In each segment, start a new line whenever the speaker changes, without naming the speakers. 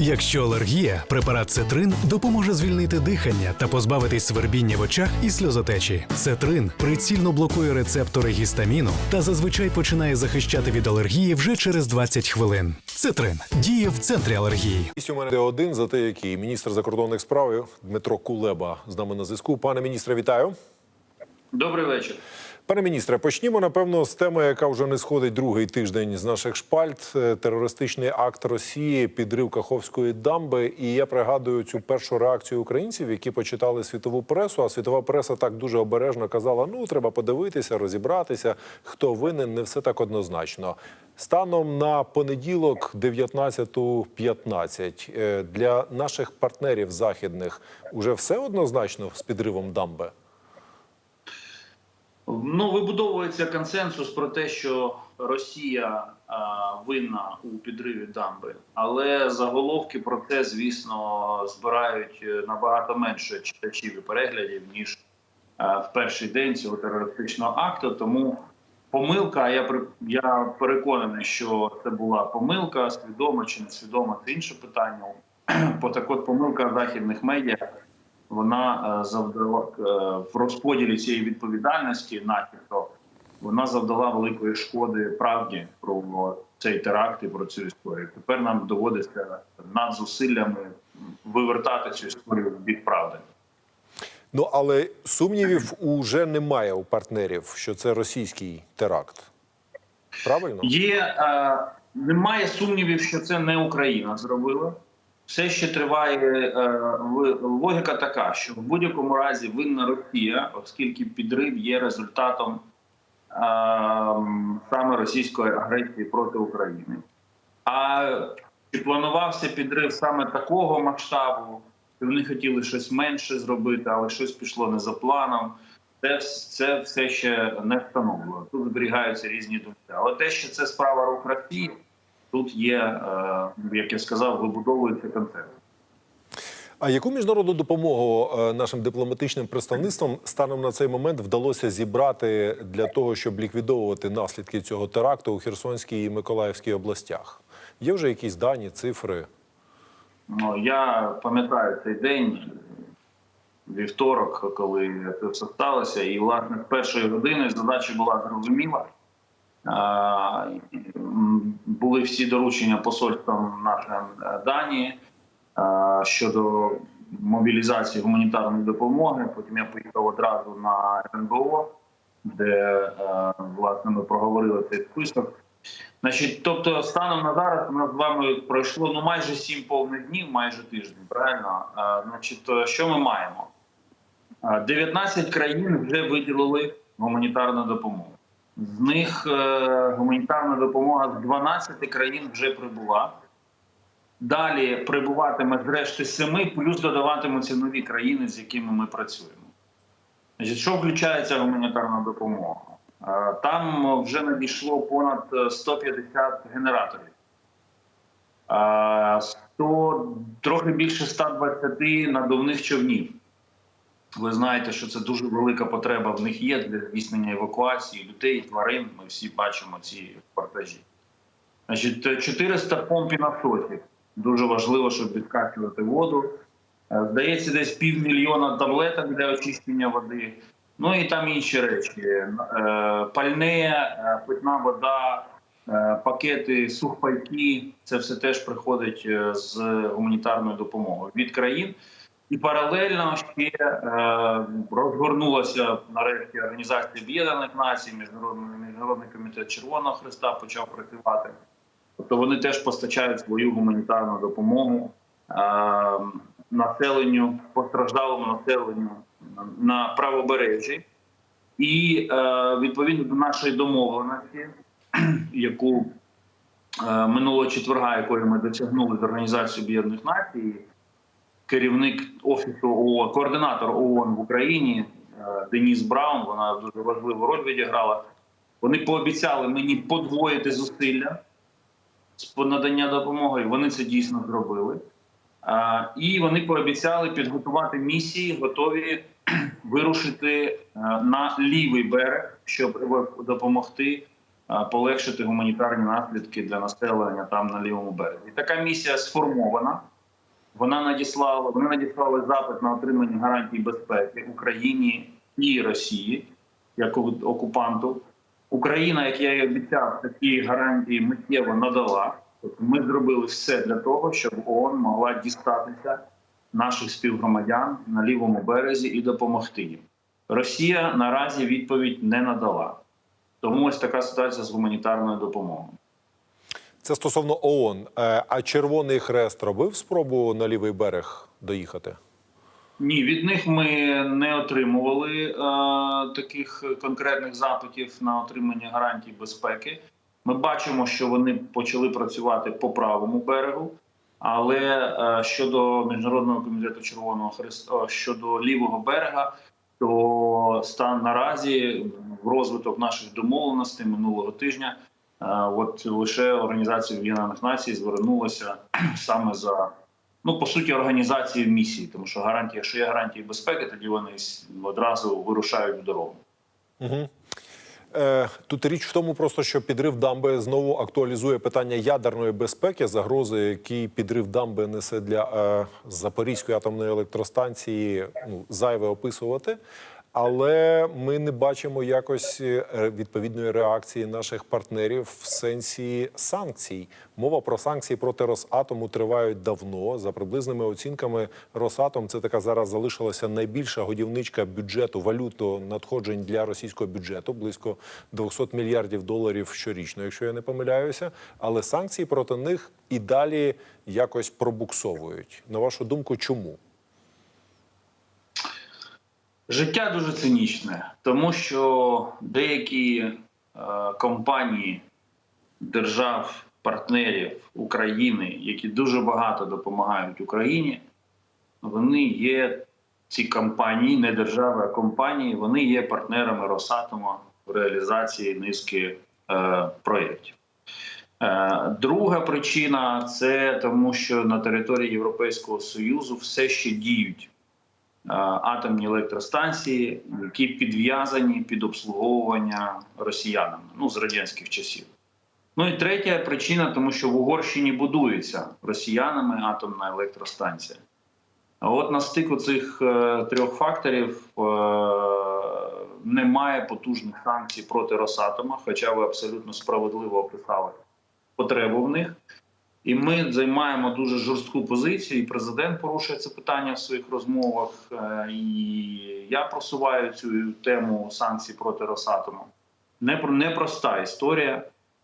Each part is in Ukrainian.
Якщо алергія, препарат Цетрин допоможе звільнити дихання та позбавитись свербіння в очах і сльозотечі. Цетрин прицільно блокує рецептори гістаміну та зазвичай починає захищати від алергії вже через 20 хвилин. Цетрин діє в центрі алергії.
Гість у мене один за те, який міністр закордонних справ Дмитро Кулеба з нами на зв'язку. Пане міністре, вітаю.
Добрий вечір.
Пане міністре, почнімо напевно з теми, яка вже не сходить другий тиждень з наших шпальт. Е, Терористичний акт Росії, підрив Каховської дамби. І я пригадую цю першу реакцію українців, які почитали світову пресу. А світова преса так дуже обережно казала: ну треба подивитися, розібратися, хто винен, не все так однозначно. Станом на понеділок, 19.15, е, для наших партнерів західних уже все однозначно з підривом дамби.
Ну вибудовується консенсус про те, що Росія а, винна у підриві дамби, але заголовки про це, звісно, збирають е, набагато менше читачів і переглядів ніж а, в перший день цього терористичного акту. Тому помилка. Я я переконаний, що це була помилка, свідома чи несвідома, це інше питання. Бо так от помилка західних медіа вона е, завдала е, в розподілі цієї відповідальності, начебто, вона завдала великої шкоди правді про цей теракт і про цю історію. Тепер нам доводиться над зусиллями вивертати цю історію в бік правди.
Ну але сумнівів уже немає у партнерів, що це російський теракт. Правильно?
Є е, немає сумнівів, що це не Україна зробила. Все ще триває е, логіка така, що в будь-якому разі винна Росія, оскільки підрив є результатом е, саме російської агресії проти України. А чи планувався підрив саме такого масштабу? Чи вони хотіли щось менше зробити, але щось пішло не за планом? Це, це все ще не встановлено. Тут зберігаються різні думки. Але те, що це справа рук Росії, тут є, е, як я сказав, вибудовується концепт.
А яку міжнародну допомогу е, нашим дипломатичним представництвам станом на цей момент вдалося зібрати для того, щоб ліквідовувати наслідки цього теракту у Херсонській і Миколаївській областях? Є вже якісь дані, цифри?
Ну, я пам'ятаю цей день, вівторок, коли це все сталося, і власне з першої години задача була зрозуміла. Були всі доручення посольствам нашим е, Данії щодо мобілізації гуманітарної допомоги. Потім я поїхав одразу на РНБО, де е, власне ми проговорили цей список. Значить, тобто, станом на зараз у нас з вами пройшло ну майже сім повних днів, майже тиждень. Правильно, значить, що ми маємо? А, 19 країн вже виділили гуманітарну допомогу. З них е, гуманітарна допомога з 12 країн вже прибула. Далі прибуватиме зрешти семи, плюс додаватимуться нові країни, з якими ми працюємо. Що включається гуманітарна допомога? Е, Там вже надійшло понад е, 150 генераторів. Е, 100, трохи більше 120 надувних човнів. Ви знаєте, що це дуже велика потреба в них є для здійснення евакуації людей, тварин. Ми всі бачимо ці репортажі. Значить, е, 400 помп і насосів. Дуже важливо, щоб відкачувати воду. Е, Здається, десь півмільйона таблеток для очищення води. Ну і там інші речі: Е, пальне, е, питна вода, е, пакети, сухпайки. Це все теж приходить е, з гуманітарною допомогою від країн. І паралельно ще е, розгорнулася нарешті Організація Об'єднаних Націй, Міжнародний, Міжнародний комітет Червоного Христа почав працювати. Тобто вони теж постачають свою гуманітарну допомогу е, населенню, постраждалому населенню на правобережжі. І е, відповідно до нашої домовленості, яку минулого четверга, якої ми досягнули з Організацією Об'єднаних Націй, керівник офісу ООН, координатор ООН в Україні е, Деніс Браун, вона дуже важливу роль відіграла. Вони пообіцяли мені подвоїти зусилля з надання допомоги. Вони це дійсно зробили. І вони пообіцяли підготувати місії, готові вирушити е, на лівий берег, щоб допомогти е, полегшити гуманітарні наслідки для населення там на лівому березі. Така місія сформована. Вона надіслала, вони надіслали запит на отримання гарантій безпеки Україні і Росії як окупанту. Україна, як я і обіцяв, такі гарантії миттєво надала. Тобто ми зробили все для того, щоб ООН могла дістатися наших співгромадян на лівому березі і допомогти їм. Росія наразі відповідь не надала. Тому ось така ситуація з гуманітарною допомогою.
Це стосовно ООН. Е, А Червоний Хрест робив спробу на лівий берег доїхати?
Ні, від них ми не отримували е, таких конкретних запитів на отримання гарантій безпеки. Ми бачимо, що вони почали працювати по правому берегу, але е, щодо міжнародного комітету Червоного Хреста щодо лівого берега, то стан наразі в розвиток наших домовленостей минулого тижня. От лише організація Об'єднаних Націй звернулася саме за ну по суті організації місії, тому що гарантія, якщо є гарантії безпеки, тоді вони одразу вирушають в дорогу.
Угу. Тут річ в тому, просто що підрив дамби знову актуалізує питання ядерної безпеки, загрози, які підрив дамби несе для е, Запорізької атомної електростанції, ну зайве описувати. Але ми не бачимо якось е, відповідної реакції наших партнерів в сенсі санкцій. Мова про санкції проти Росатому тривають давно. За приблизними оцінками, Росатом це така зараз залишилася найбільша годівничка бюджету валюту надходжень для російського бюджету близько 200 мільярдів доларів щорічно, якщо я не помиляюся. Але санкції проти них і далі якось пробуксовують. На вашу думку, чому?
Життя дуже цинічне, тому що деякі е, компанії держав, партнерів України, які дуже багато допомагають Україні, вони є ці компанії, не держави, а компанії, вони є партнерами Росатома в реалізації низки е, проєктів. Е, Друга причина це тому, що на території Європейського Союзу все ще діють атомні електростанції, які підв'язані під обслуговування росіянами ну з радянських часів. Ну і третя причина, тому що в Угорщині будується росіянами атомна електростанція. А от на стику цих е, трьох факторів е, немає потужних санкцій проти Росатома, хоча ви абсолютно справедливо описали потребу в них. І ми займаємо дуже жорстку позицію. І президент порушує це питання в своїх розмовах. е, І я просуваю цю тему санкцій проти Росатому. Непроста історія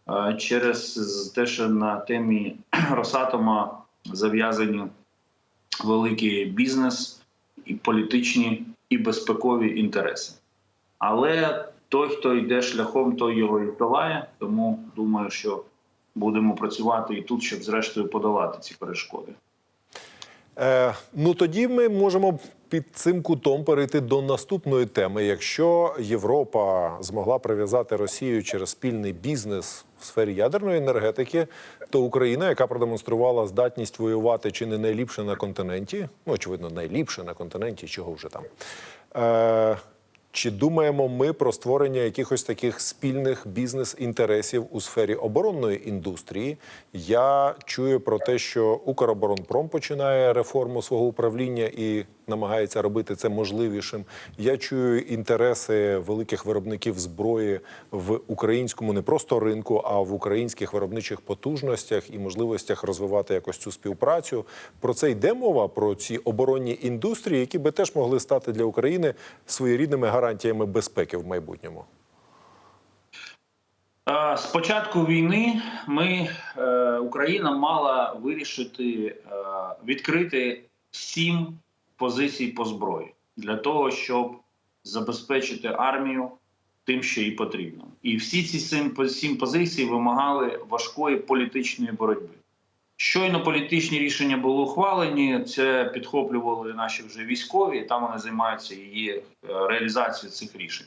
е, через те, що на темі Росатома зав'язані великий бізнес, і політичні, і безпекові інтереси. Але той, хто йде шляхом, той його і долає. Тому думаю, що будемо працювати і тут, щоб зрештою подолати ці перешкоди.
Е, ну тоді ми можемо під цим кутом перейти до наступної теми. Якщо Європа змогла прив'язати Росію через спільний бізнес в сфері ядерної енергетики, то Україна, яка продемонструвала здатність воювати чи не найліпше на континенті, ну очевидно, найліпше на континенті, чого вже там. Е, чи думаємо ми про створення якихось таких спільних бізнес-інтересів у сфері оборонної індустрії? Я чую про те, що Укроборонпром починає реформу свого управління і намагається робити це можливішим. Я чую інтереси великих виробників зброї в українському не просто ринку, а в українських виробничих потужностях і можливостях розвивати якось цю співпрацю. Про це йде мова про ці оборонні індустрії, які би теж могли стати для України своєрідними гарантіями безпеки в майбутньому.
З початку війни ми, е, Україна мала вирішити е, відкрити сім позицій по зброї для того, щоб забезпечити армію тим, що їй потрібно. І всі ці сім, позицій вимагали важкої політичної боротьби. Щойно політичні рішення були ухвалені, це підхоплювали наші вже військові, там вони займаються її е, реалізацією цих рішень.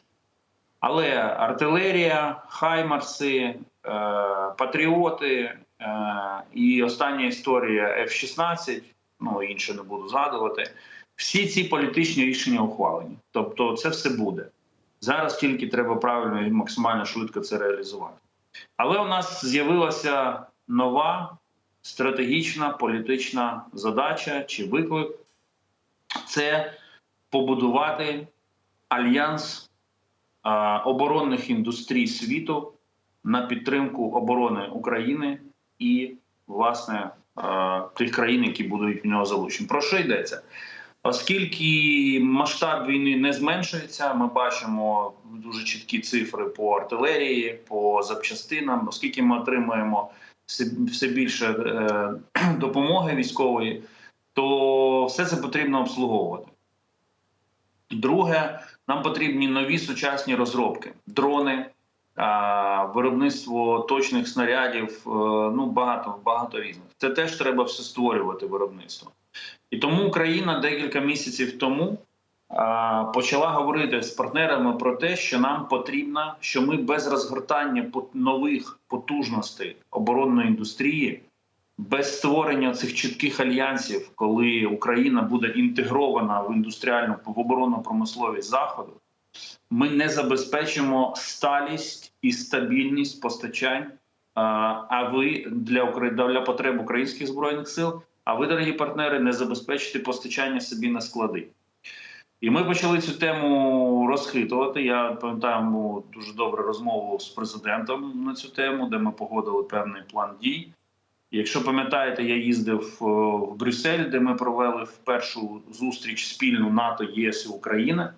Але артилерія, хаймарси, е, патріоти е, і остання історія F-16, ну інше не буду згадувати. Всі ці політичні рішення ухвалені. Тобто, це все буде зараз. Тільки треба правильно і максимально швидко це реалізувати. Але у нас з'явилася нова стратегічна політична задача чи виклик це побудувати альянс оборонних індустрій світу на підтримку оборони України і, власне, тих країн, які будуть в нього залучені. Про що йдеться? Оскільки масштаб війни не зменшується, ми бачимо дуже чіткі цифри по артилерії, по запчастинам, оскільки ми отримуємо все, більше е, допомоги військової, то все це потрібно обслуговувати. Друге, нам потрібні нові сучасні розробки, дрони, виробництво точних снарядів, е, ну багато багато різних. Це теж треба все створювати виробництво. І тому Україна декілька місяців тому почала говорити з партнерами про те, що нам потрібно, що ми без розгортання нових потужностей оборонної індустрії, без створення цих чітких альянсів, коли Україна буде інтегрована в індустріальну в оборонну промисловість заходу, ми не забезпечимо сталість і стабільність постачань. А, ви для потреб українських збройних сил, а ви, дорогі партнери, не забезпечите постачання собі на склади. І ми почали цю тему розхитувати. Я пам'ятаю дуже добре розмову з президентом на цю тему, де ми погодили певний план дій. Якщо пам'ятаєте, я їздив е, в Брюссель, де ми провели першу зустріч спільну НАТО, ЄС і України.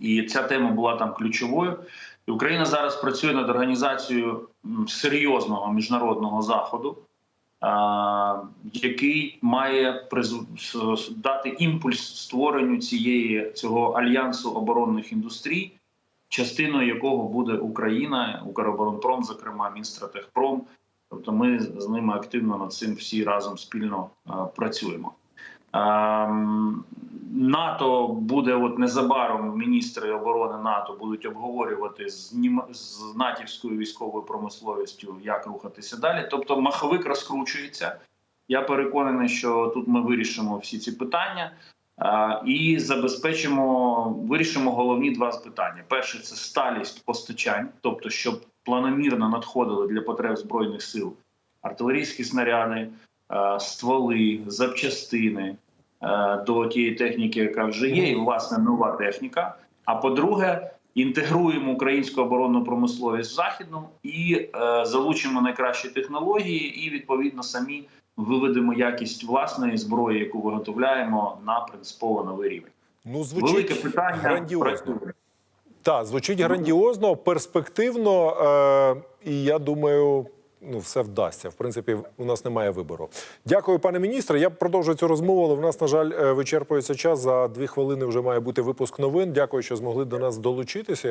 І ця тема була там ключовою. І Україна зараз працює над організацією серйозного міжнародного заходу, який має дати імпульс створенню цієї цього альянсу оборонних індустрій, частиною якого буде Україна, Укроборонпром, зокрема Мінстратехпром. Тобто ми з ними активно над цим всі разом спільно працюємо. Ем, НАТО буде от незабаром міністри оборони НАТО будуть обговорювати з Нім... з натівською військовою промисловістю, як рухатися далі. Тобто, маховик розкручується. Я переконаний, що тут ми вирішимо всі ці питання е, і забезпечимо, вирішимо головні два питання: перше це сталість постачань, тобто, щоб планомірно надходили для потреб збройних сил артилерійські снаряди, стволи, запчастини е, до тієї техніки, яка вже є, і власне нова техніка. А по-друге, інтегруємо українську оборонну промисловість в західну і е, залучимо найкращі технології, і відповідно самі виведемо якість власної зброї, яку виготовляємо на принципово новий рівень.
Ну, звучить
Велике питання
грандіозно. Так, звучить грандіозно, перспективно, е, і я думаю, ну все вдасться. В принципі, у нас немає вибору. Дякую, пане міністре. Я продовжую цю розмову, але в нас, на жаль, е, вичерпується час. За дві хвилини вже має бути випуск новин. Дякую, що змогли до нас долучитися.